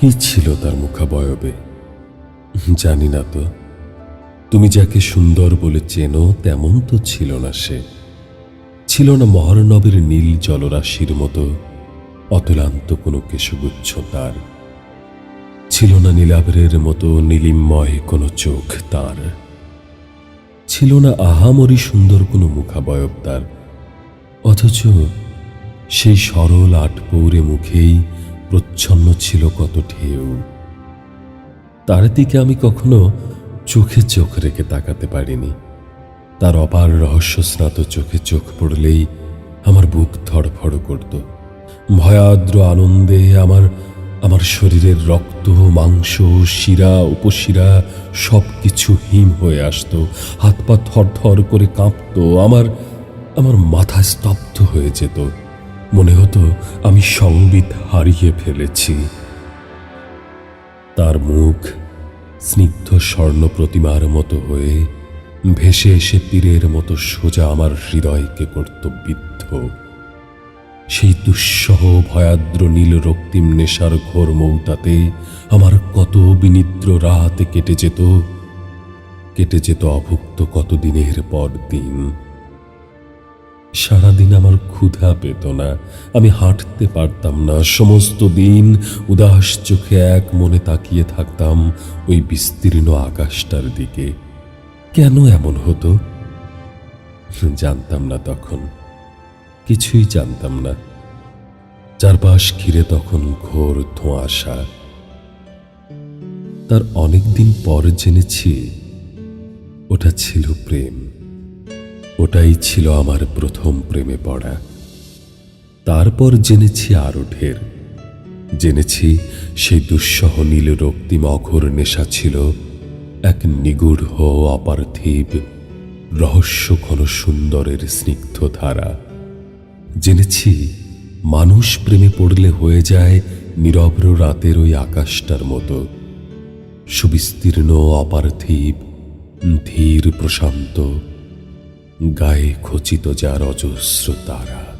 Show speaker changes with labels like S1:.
S1: কি ছিল তার মুখাবয়বে? জানি না তো। তুমি যাকে সুন্দর বলে চেনো, তেমন তো ছিল না সে। ছিল না মহরনবের নীল জলরাশির মতো, অতুলান্ত কোনো কেশগুচ্ছ তার। ছিল না নীলাভরের মতো নীলিমময় কোনো চোখ তার। ছিল না আহামরি সুন্দর কোনো মুখাবয়ব তার। অথচ সেই সরল আটপৌরে মুখেই প্রচ্ছন্ন ছিল কত ঢেউ। তার দিকে আমি কখনো চোখে চোখ রেখে তাকাতে পারিনি। তার অপার রহস্যস্নাত চোখে চোখ পড়লেই আমার বুক ধড়ফড় করত। ভয়াদ্র আনন্দে আমার আমার শরীরের রক্ত, মাংস, শিরা, উপশিরা সব কিছু হিম হয়ে আসতো। হাত পা থর করে কাঁপতো। আমার আমার মাথা স্তব্ধ হয়ে যেত। মনে হতো আমি সংবিত হারিয়ে ফেলেছি। তার মুখ স্নিগ্ধ স্বর্ণ প্রতিমার মতো হয়ে ভেসে এসে তীরের মতো সোজা আমার হৃদয়কে করত বিদ্ধ সেই দুঃসহ, ভয়াদ্র, নীল রক্তিম নেশার ঘোর মৌতাতে আমার কত বিনিদ্র রাত কেটে যেত কেটে যেত অভুক্ত কত দিনের পর দিন সারাদিন আমার ক্ষুধা পেত না আমি হাঁটতে পারতাম না। সমস্ত দিন উদাস চোখে এক মনে তাকিয়ে থাকতাম ওই বিস্তীর্ণ আকাশটার দিকে। কেন এমন হতো? জানতাম না তখন। কিছুই জানতাম না। চারপাশ ঘিরে তখন ঘোর ধোঁয়াশা। তার অনেক দিন পর জেনেছি, ওটা ছিল প্রেম। ওটাই ছিল আমার প্রথম প্রেমে পড়া। তারপর জেনেছি আরও ঢের। জেনেছি সেই দুঃসহ নীল রক্তিম অঘোর নেশা ছিল এক নিগুড় অপার্থিব রহস্য ঘন সুন্দরের স্নিগ্ধ ধারা জেনেছি মানুষ প্রেমে পড়লে হয়ে যায় নিরব্র রাতের ওই আকাশটার মতো। সুবিস্তীর্ণ অপার্থিব, ধীর প্রশান্ত। গায়ে খচিত যার অজস্র তারা।